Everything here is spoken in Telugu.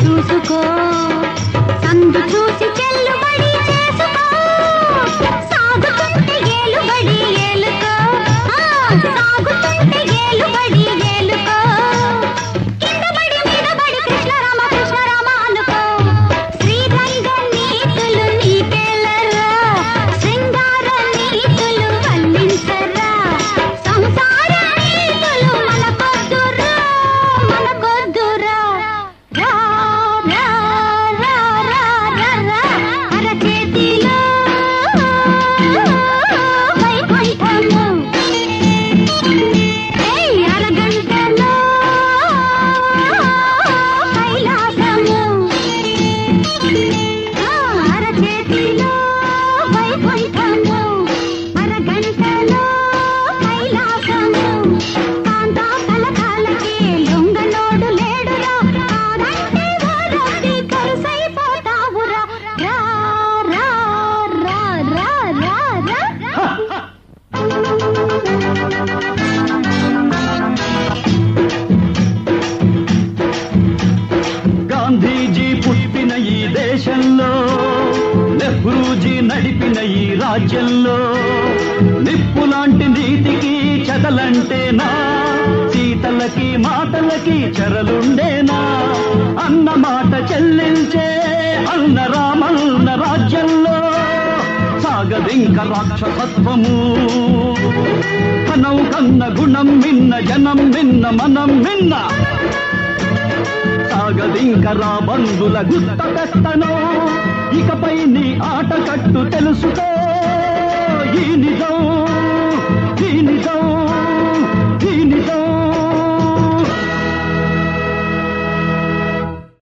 చూసుకో. దేశంలో నెహ్రూజీ నడిపిన ఈ రాజ్యంలో నిప్పు లాంటి నీతికి మాటలంటేనా సీతలకి మాటలకి చెరలుండేనా? అన్న మాట చెల్లించే అన్న రామన్న రాజ్యంలో సాగదింక రాక్షసత్వము. కనం కన్న గుణం మిన్న జనం మిన్న మనం మిన్న సాగదింక రాబందుల గుత్త పెట్టను ఇకపై నీ ఆట కట్టు తెలుసుకో ఈ నిజం.